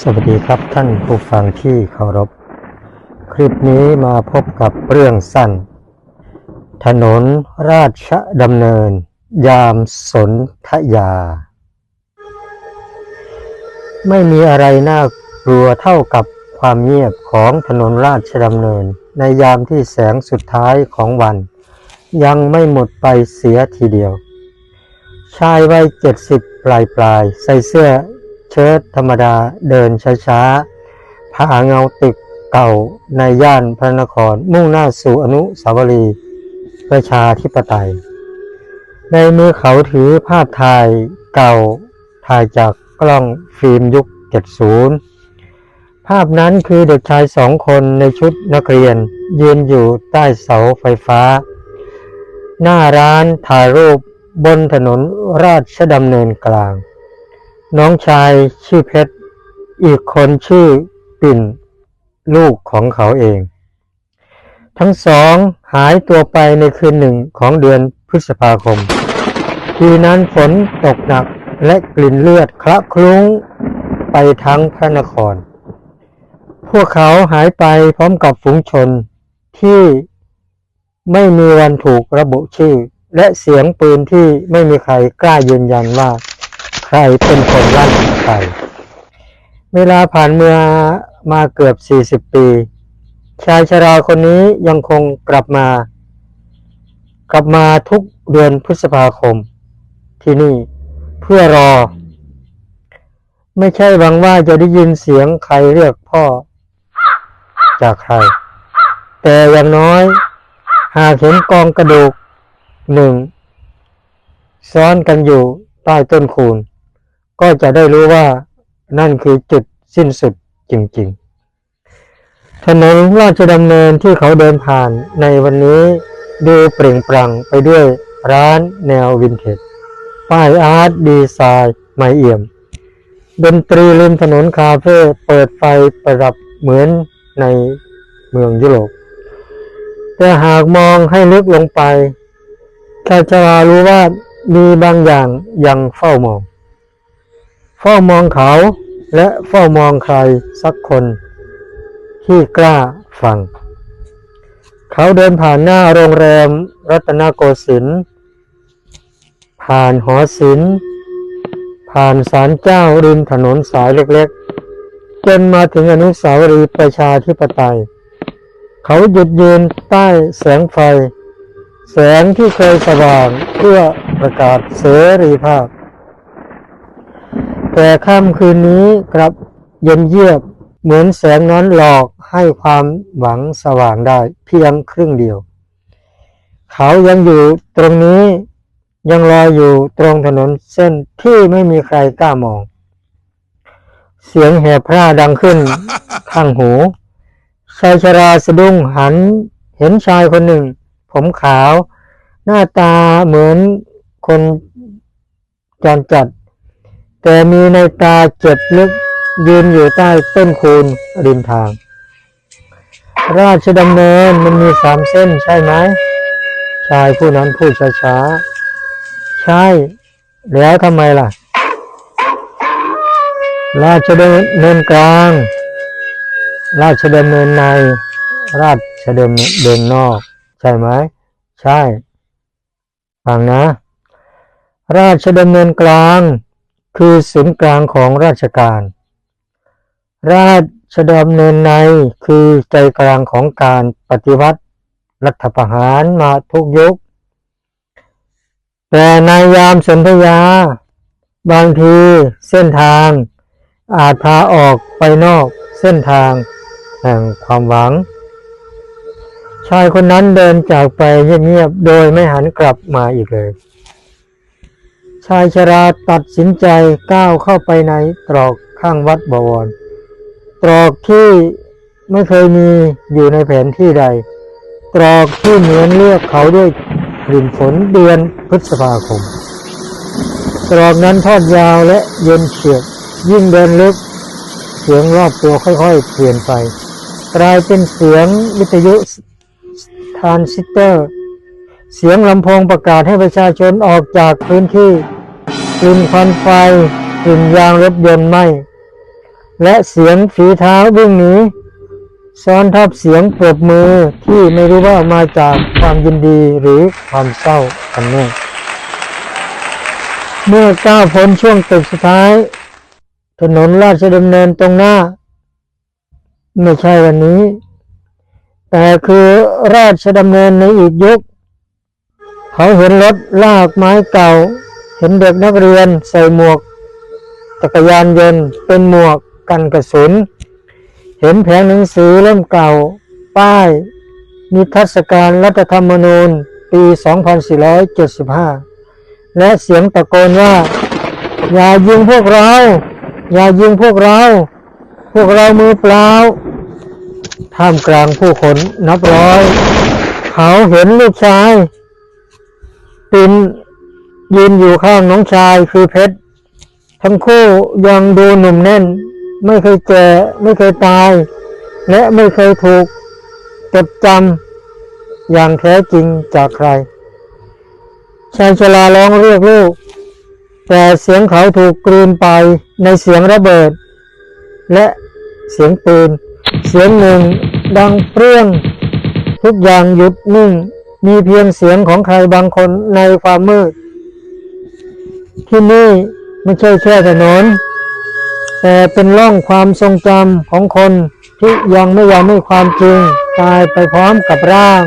สวัสดีครับท่านผู้ฟังที่เคารพ คลิปนี้มาพบกับเรื่องสั้น ถนนราชดำเนิน ยามสนทยา ไม่มีอะไรน่ากลัวเท่ากับความเงียบของถนนราชดำเนิน ในยามที่แสงสุดท้ายของวัน ยังไม่หมดไปเสียทีเดียว ชายวัยเจ็ดสิบปลายปลายใส่เสื้อ ชิ้ตธรรมดาเดินช้าๆผ่าเงาตึกเก่าในย่านพระนครมุ่งหน้าสู่อนุสาวรีย์ประชาธิปไตย ในมือเขาถือภาพถ่ายเก่าถ่ายจากกล้องฟิล์มยุค 70 ภาพนั้นคือเด็กชายสองคนในชุดนักเรียน ยืนอยู่ใต้เสาไฟฟ้า หน้าร้านถ่ายรูปบนถนนราชดำเนินกลาง น้องชายชื่อเพชร อีกคนชื่อปิ่น ลูกของเขาเอง ทั้งสองหายตัวไปในคืนหนึ่งของเดือนพฤษภาคม ทีนั้นฝนตกหนักและกลิ่นเลือดคละคลุ้งไปทั้งพระนคร พวกเขาหายไปพร้อมกับฝูงชนที่ไม่มีวันถูกระบุชื่อ และเสียงปืนที่ไม่มีใครกล้ายืนยันว่า ใครเป็นคนลั่นใครเวลาผ่านเมื่อมาเกือบ40ปี ชายชราคนนี้ยังคงกลับมา กลับมาทุกเดือนพฤษภาคม ที่นี่เพื่อรอ ไม่ใช่หวังว่าจะได้ยินเสียงใครเรียกพ่อ จากใคร แต่อย่างน้อย หากเห็นกองกระดูกหนึ่งซ้อนกันอยู่ใต้ต้นคูน ก็จะได้รู้ว่านั่นคือจุดสิ้นสุดจริง ๆ ถนนราชดำเนินที่เขาเดินผ่านในวันนี้ดูเปล่งปลั่งไปด้วยร้านแนววินเทจป้ายอาร์ตดีไซน์ใหม่เอี่ยม ดนตรีริมถนนคาเฟ่เปิดไฟประดับเหมือนในเมืองยุโรปแต่หากมองให้ลึกลงไปชายชรารู้ว่ามีบางอย่างยังเฝ้ามอง เฝ้ามองเขาและเฝ้ามองใครสักคนที่กล้าฟัง เขาเดินผ่านหน้าโรงแรมรัตนโกสินทร์ผ่านหอศิลป์ผ่านศาลเจ้าริมถนนสายเล็กๆ จนมาถึงอนุสาวรีย์ประชาธิปไตย เขาหยุดยืนใต้แสงไฟ แสงที่เคยสว่างเพื่อประกาศเสรีภาพ แต่ค่ำคืนนี้กลับเย็นเยียบเหมือนแสงนั้นหลอกให้ความหวังสว่างได้เพียงครึ่งเดียว เขายังอยู่ตรงนี้ยังรออยู่ตรงถนนเส้นที่ไม่มีใครกล้ามอง เสียงแหบพร่าดังขึ้นข้างหูชายชราสะดุ้งหันเห็นชายคนหนึ่ง ผมขาว หน้าตาเหมือนคนจรจัด แต่มีในตาเจ็บลึกยืนอยู่ใต้ต้นคูนริมทาง ราชดำเนินมันมีสามเส้นใช่ไหมชายผู้นั้นพูดช้าๆ ใช่ แล้วทำไมล่ะ ราชดำเนินกลาง ราชดำเนินใน ราชดำเนินนอก ใช่ไหม ใช่ ฟังนะ ราชดำเนินกลาง คือศูนย์กลางของราชการ ราชดำเนินในคือใจกลางของการปฏิวัติรัฐประหารมาทุกยุค แต่ในยามสนธยา บางทีเส้นทาง อาจพาออกไปนอกเส้นทางแห่งความหวัง ชายคนนั้นเดินจากไปเงียบๆโดยไม่หันกลับมาอีกเลย ชายชราตัดสินใจก้าวเข้าไปในตรอกข้างวัดบวร ตรอกที่ไม่เคยมีอยู่ในแผนที่ใด ตรอกที่เหมือนเลือกเขาด้วยกลิ่นฝนเดือนพฤษภาคม ตรอกนั้นทอดยาวและเย็นเฉียบยิ่งเดินลึก เสียงรอบตัวค่อยๆ เปลี่ยนไป กลายเป็นเสียงวิทยุทานซิสเตอร์ เสียงลำโพงประกาศให้ประชาชนออกจากพื้นที่ กลิ่นควันไฟกลิ่นยางรถยนต์ไหม้และเสียงฝีเท้าวิ่งหนีซ้อนทับเสียงปรบมือที่ไม่รู้ว่ามาจากความยินดีหรือความเศร้ากันแน่เมื่อก้าวพ้นช่วงตึกสุดท้าย ถนนราชดำเนินตรงหน้า ไม่ใช่วันนี้ แต่คือราชดำเนินในอีกยุค เขาเห็นรถลากไม้เก่า เห็นเด็กนักเรียนใส่หมวกจักรยานยนต์เป็นหมวกกันกระสุน เห็นแผงหนังสือเล่มเก่า ป้าย นิทรรศการรัฐธรรมนูญปี 2475 และเสียงตะโกนว่า อย่ายิงพวกเรา อย่ายิงพวกเรา พวกเรามือเปล่า ท่ามกลางผู้คนนับร้อย เขาเห็นลูกชายปิน ยืนอยู่ข้างน้องชายคือเพชร ทั้งคู่ยังดูหนุ่มแน่น ไม่เคยแก่ไม่เคยตาย และไม่เคยถูกจดจำอย่างแท้จริงจากใคร ชายชราร้องเรียกลูก แต่เสียงเขาถูกกลืนไปในเสียงระเบิด และเสียงปืน เสียงหนึ่งดังเปรี้ยง ทุกอย่างหยุดนิ่ง มีเพียงเสียงของใครบางคนในความมืด ที่นี่ไม่ใช่แค่ถนน แต่เป็นร่องความทรงจำของคนที่ยังไม่ยอมให้ความจริง ตายไปพร้อมกับร่าง